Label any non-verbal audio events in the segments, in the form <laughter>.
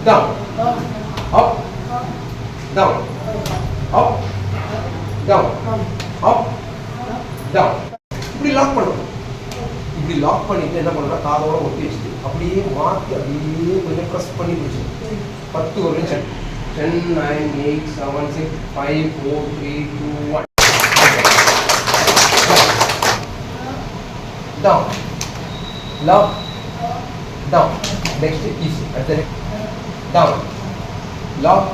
down, up, down, up, down, up, down. இப்படி lock பண்ணணும் இப்படி லாக் பண்ணிட்டு என்ன பண்ணணும் காதோட ஒட்டி வச்சுட்டு அப்படியே மாற்றி அப்படியே கொஞ்சம் ப்ரெஸ் பண்ணி பிடிச்சி பத்து ஒரு நிமிஷம் ten nine eight seven six five four three two one down, love, down. Next is easy. Down, love,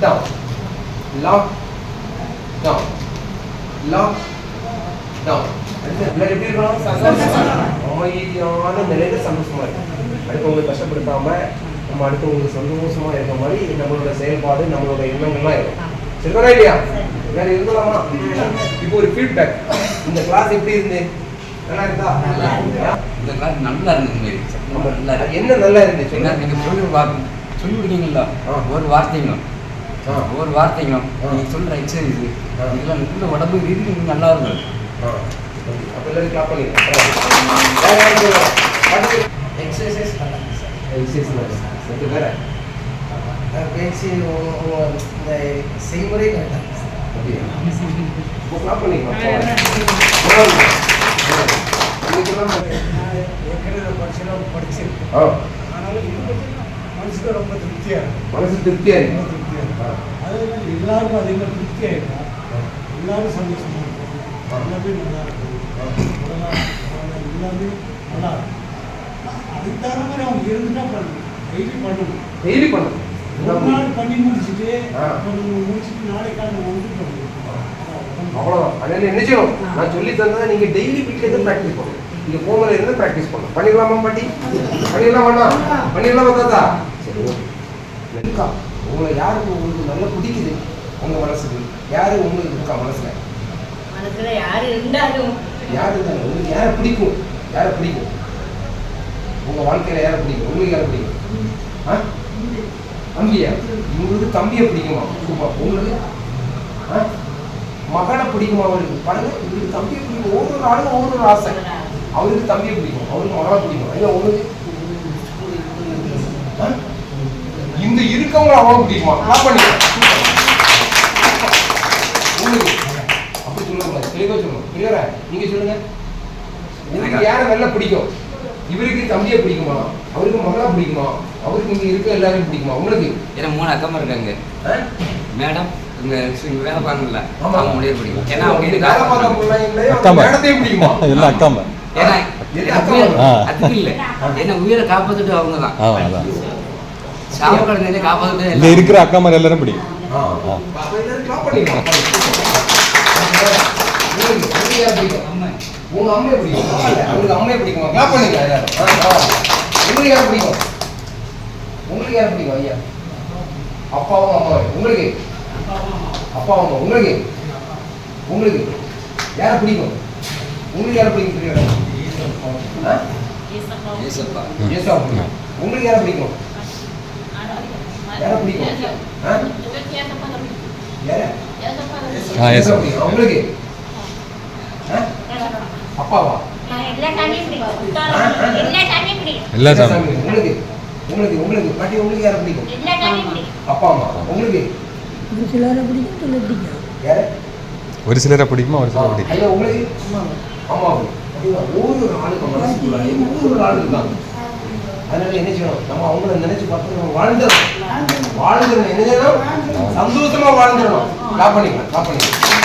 down, love, down, love, down. அடுத்து எல்லாரும் எப்படி இருக்கணும்? அமைதியான நிலையில சந்தோஷமா இருக்கும் அடுத்தவங்களை கஷ்டப்படுத்தாம நம்ம அடுத்தவங்களுக்கு சந்தோஷமா இருக்க மாதிரி நம்மளோட செயல்பாடு நம்மளோட எண்ணங்கள்லாம் இருக்கும். சரிதானா இல்லையா? வேற இருக்கலாமா இப்போ ஒரு ஃபீட்பேக் இந்த கிளாஸ் எப்படி இருந்து நல்லா இந்த கிளாஸ் நல்லா ஆமா. நல்லா இருக்கு என்ன நல்லா இருந்துச்சு என்ன நீங்க சொல்லி பார்க்க சொல்லி விடுவீங்களா. ஒரு வார்த்தைங்களும். ஒரு வார்த்தைங்களும் ஆ. நீங்க சொல்ற எக்ஸசைஸ். இதெல்லாம் நல்ல உடம்பு ரீதிக்கு நல்லா இருக்கும். எக்ஸசைஸ் நல்லா இருக்கு. அடுத்து வேற. பேச்சு இந்த செய்முறை கரெக்டாக சார் அப்படியா? <laughs> இப்போ clap பண்ணிக்கலாம். மனசுக்கு ரொம்ப திருப்தியாக இருக்கு. மனசு திருப்தியா இருக்கு. திருப்தியாக இருக்கு. அதே மாதிரி எல்லாருக்கும் அதே மாதிரி திருப்தியாக இருக்கும் எல்லாரும் சந்தோஷமாக இருக்கும் எல்லாமே நல்லா இருக்கும். எல்லாமே நல்லா இருக்கும். அதுக்கு தகுந்த மாதிரி அவங்க இருந்துட்டா பண்ணணும். டெய்லி பண்ணணும். Daily பண்ணணும். ஒரு நாள் பண்ணி முடிச்சுட்டு முடிச்சுட்டு நாளைக்கான வந்து பண்ணணும். அவ்வளவுதான். அதனால என்ன செய்யணும்? நான் சொல்லி தந்ததை நீங்க டெய்லி வீட்ல இருந்து ப்ராக்டிஸ் பண்ணணும். நீங்க போமல இருந்து ப்ராக்டிஸ் பண்ணணும்? பண்ணிடலாமா பாட்டி? பண்ணிடலாம் வேணாம் பண்ணிடலாமா தாத்தா? சரி ஓகே. உங்களை யாருக்கு உங்களுக்கு நல்லா பிடிக்குது? உங்க மனசுக்கு. யாரு உங்களுக்கு இருக்கா மனசுல? மனசுல யாரு இருந்தாலும். யாரு இருக்காங்க உங்களுக்கு யாரை பிடிக்கும்? யாரை பிடிக்கும்? உங்க வாழ்க்கையில யாரை பிடிக்கும்? உங்களுக்கு யாரை பிடிக்கும்? ஆ? தம்பியா? உங்களுக்கு தம்பியை பிடிக்குமா? சூப்பர். உங்களுக்கு? மகனை பிடிக்குமா அவருக்கு? பாருங்க இவருக்கு தம்பியை பிடிக்கும். ஒவ்வொரு நாளும் ஒவ்வொரு ஆசை. அவருக்கு தம்பியை பிடிக்கும். அவருக்கு மகனை பிடிக்கும். ஐயா உங்களுக்கு? இந்த இருக்கவங்க அவனை பிடிக்குமா? பண்ணுங்க. உங்களுக்கு. அப்படி சொல்லக்கூடாது. தெளிவாக சொல்லணும் கிளியரா நீங்க சொல்லுங்க. எனக்கு யாரை நல்லா பிடிக்கும்? இவருக்கு தம்பியை பிடிக்குமா? அவருக்கு மகனா பிடிக்குமா? அவருக்கு இங்க இருக்க எல்லாரையும் பிடிக்குமா? உங்களுக்கு. ஏன்னா மூணு அக்கமா இருக்காங்க? மேடம் இங்க வேலை பார்க்கல ஆமா. அவங்க முடியாது பிடிக்கும். ஏன்னா அவங்க வேலை பார்க்க பிள்ளைங்களே. மேடத்தையும் பிடிக்குமா? எல்லாம் அக்காம ஏன்னா என்ன உயிரை காப்பாத்துட்டு அவங்க தான். நிறைய காப்பாத்துட்டு இருக்கிற அக்கா மாதிரி எல்லாரும் பிடிக்கும்? உங்க அம்மையை பிடிக்கும். உங்களுக்கு அம்மையை பிடிக்குமா? கிளாப் பண்ணுங்க. உங்களுக்கு யாரை பிடிக்கும்? உங்களுக்கு யாரை பிடிக்கும் ஐயா? அப்பாவும் அம்மாவும். உங்களுக்கு? அப்பாவும் அம்மா உங்களுக்கு? உங்களுக்கு? யாரை பிடிக்கும்? உங்களுக்கு யாரை பிடிக்கும் பிடிக்கும் உங்களுக்கு யாரை பிடிக்கும்? யாரை பிடிக்கும். உங்களுக்கு? அப்பாவா? எல்லா சாமி உங்களுக்கு? உங்களுக்கு உங்களுக்கு. பாட்டி உங்களுக்கு யாரை பிடிக்கும்? அப்பா அம்மா உங்களுக்கு? ஒரு சிலரை பிடிக்கும் ஒரு சிலரை பிடிக்குமா ஒரு சிலரை பிடிக்கும் உங்களுக்கு? அப்படின்னா ஒவ்வொரு ஆளுக்கு மனசுக்குள்ள ஒவ்வொரு ஆளு இருக்காங்க அதனால என்ன செய்யணும்? நம்ம அவங்கள நினைச்சு பார்த்து நம்ம வாழ்ந்துடணும். வாழ்ந்துடணும். என்ன செய்யணும்? சந்தோஷமா வாழ்ந்துடணும். காப் பண்ணிக்கலாம் காப் பண்ணிக்கலாம்